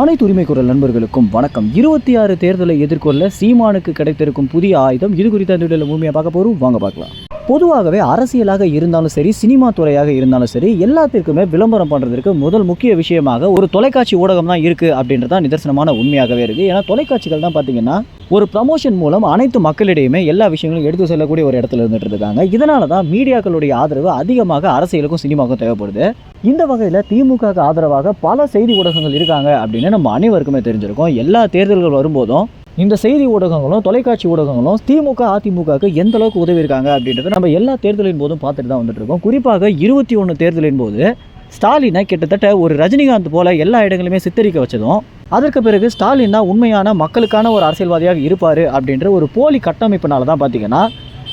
அனைத்து உரிமை குரல் நண்பர்களுக்கும் வணக்கம். இருபத்தி ஆறு தேர்தலை எதிர்கொள்ள சீமானுக்கு கிடைத்திருக்கும் புதிய ஆயுதம் இது குறித்த அந்த வீடியோவில் முழுமையாக பார்க்க போகிறோம் வாங்க பார்க்கலாம். பொதுவாகவே அரசியலாக இருந்தாலும் சரி சினிமா துறையாக இருந்தாலும் சரி எல்லாத்திற்குமே விளம்பரம் பண்ணுறதுக்கு முதல் முக்கிய விஷயமாக ஒரு தொலைக்காட்சி ஊடகம் தான் இருக்குது அப்படின்றது தான் நிதர்சனமான உண்மையாகவே இருக்குது ஏன்னா தொலைக்காட்சிகள் தான் பார்த்தீங்கன்னா ஒரு ப்ரமோஷன் மூலம் அனைத்து மக்களிடையுமே எல்லா விஷயங்களும் எடுத்து செல்லக்கூடிய ஒரு இடத்துல இருந்துட்டு இருக்காங்க. இதனால தான் மீடியாக்களுடைய ஆதரவு அதிகமாக அரசியலுக்கும் சினிமாவுக்கும் தேவைப்படுது. இந்த வகையில் திமுகவுக்கு ஆதரவாக பல செய்தி ஊடகங்கள் இருக்காங்க அப்படின்னு நம்ம அனைவருக்குமே தெரிஞ்சிருக்கோம். எல்லா தேர்தல்கள் வரும்போதும் இந்த செய்தி ஊடகங்களும் தொலைக்காட்சி ஊடகங்களும் திமுக அதிமுகவுக்கு எந்த அளவுக்கு உதவி இருக்காங்க அப்படின்றத நம்ம எல்லா தேர்தலின் போதும் பார்த்துட்டு தான் வந்துட்டு இருக்கோம் குறிப்பாக இருபத்தி ஒன்று தேர்தலின் போது ஸ்டாலினை கிட்டத்தட்ட ஒரு ரஜினிகாந்த் போல எல்லா இடங்களுமே சித்தரிக்க வச்சதும் அதற்கு பிறகு ஸ்டாலின் தான் உண்மையான மக்களுக்கான ஒரு அரசியல்வாதியாக இருப்பார் அப்படின்ற ஒரு போலி கட்டமைப்பினால தான் பார்த்தீங்கன்னா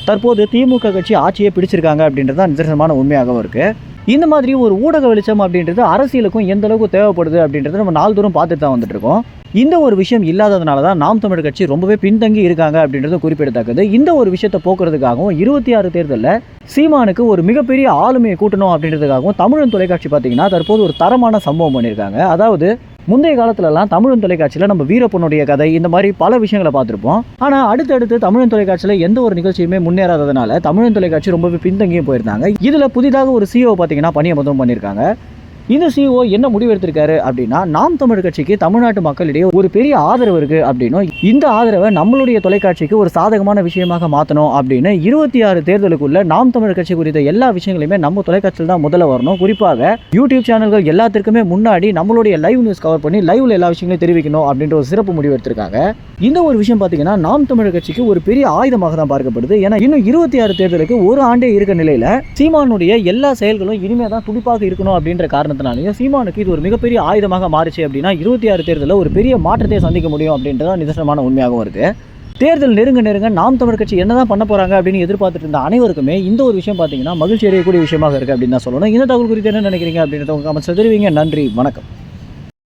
தற்போது திமுக கட்சி ஆட்சியை பிடிச்சிருக்காங்க அப்படின்றது தான் நிதர்சனமான உண்மையாகவும் இருக்குது இந்த மாதிரி ஒரு ஊடக வெளிச்சம் அப்படின்றது அரசியலுக்கும் எந்த அளவுக்கு தேவைப்படுது அப்படின்றத நம்ம நாள்தோறும் பார்த்துட்டு தான் வந்துட்டு இருக்கோம். இந்த ஒரு விஷயம் இல்லாததுனால தான் நாம் தமிழர் கட்சி ரொம்பவே பின்தங்கி இருக்காங்க அப்படின்றது குறிப்பிடத்தக்கது. இந்த ஒரு விஷயத்தை போக்குறதுக்காகவும் இருபத்தி ஆறு தேர்தலில் சீமானுக்கு ஒரு மிகப்பெரிய ஆளுமையை கூட்டணும் அப்படின்றதுக்காகவும் தமிழன் தொலைக்காட்சி பார்த்தீங்கன்னா தற்போது ஒரு தரமான சம்பவம் பண்ணியிருக்காங்க. அதாவது முந்தைய காலத்துலலாம் தமிழன் தொலைக்காட்சியில் நம்ம வீரப்பனுடைய கதை இந்த மாதிரி பல விஷயங்களை பார்த்துருப்போம். ஆனால் அடுத்தடுத்து தமிழன் தொலைக்காட்சியில் எந்த ஒரு நிகழ்ச்சியுமே முன்னேறாததுனால தமிழன் தொலைக்காட்சி ரொம்பவே பின்தங்கியும் போயிருந்தாங்க. இதில் புதிதாக ஒரு சிஓ பார்த்தீங்கன்னா பணியமர்த்தம் பண்ணியிருக்காங்க. இந்த சிஓ என்ன முடிவெடுத்திருக்காரு அப்படின்னா நாம் தமிழ் கட்சிக்கு தமிழ்நாட்டு மக்களிடையே ஒரு பெரிய ஆதரவு இருக்குது அப்படின்னும் இந்த ஆதரவை நம்மளுடைய தொலைக்காட்சிக்கு ஒரு சாதகமான விஷயமாக மாற்றணும் அப்படின்னு இருபத்தி ஆறு தேர்தலுக்குள்ள நாம் தமிழ் கட்சி குறித்த எல்லா விஷயங்களையுமே நம்ம தொலைக்காட்சியில் தான் முதல்ல வரணும். குறிப்பாக யூடியூப் சேனல்கள் எல்லாத்திற்குமே முன்னாடி நம்மளுடைய லைவ் நியூஸ் கவர் பண்ணி லைவ்ல எல்லா விஷயங்களையும் தெரிவிக்கணும் அப்படின்ற ஒரு சிறப்பு முடிவு எடுத்திருக்காங்க. இந்த ஒரு விஷயம் பார்த்தீங்கன்னா நாம் தமிழர் கட்சிக்கு ஒரு பெரிய ஆயுதமாக தான் பார்க்கப்படுது. ஏன்னா இன்னும் இருபத்தி ஆறு தேர்தலுக்கு ஒரு ஆண்டே இருக்க நிலையில சீமானுடைய எல்லா செயல்களும் இனிமே தான் துடிப்பாக இருக்கணும் அப்படின்ற காரணத்தினாலையும் சீமானுக்கு இது ஒரு மிகப்பெரிய ஆயுதமாக மாறிச்சு அப்படின்னா இருபத்தி ஆறு தேர்தலில் ஒரு பெரிய மாற்றத்தை சந்திக்க முடியும் அப்படின்றது நிதர்சனமான உண்மையாகவும் இருக்குது தேர்தல் நெருங்க நெருங்க நாம் தமிழ் கட்சி என்ன தான் பண்ண போகிறாங்க அப்படின்னு எதிர்பார்த்துட்டு இருந்த அனைவருக்குமே இந்த ஒரு விஷயம் பார்த்தீங்கன்னா மகிழ்ச்சி அடையக்கூடிய விஷயமாக இருக்குது அப்படின்னு தான் சொல்லணும். இந்த தகவல் குறித்து என்ன நினைக்கிறீங்க அப்படின்றத உங்கள் கமெண்ட்ஸ் தெரிவிங்க. நன்றி. வணக்கம்.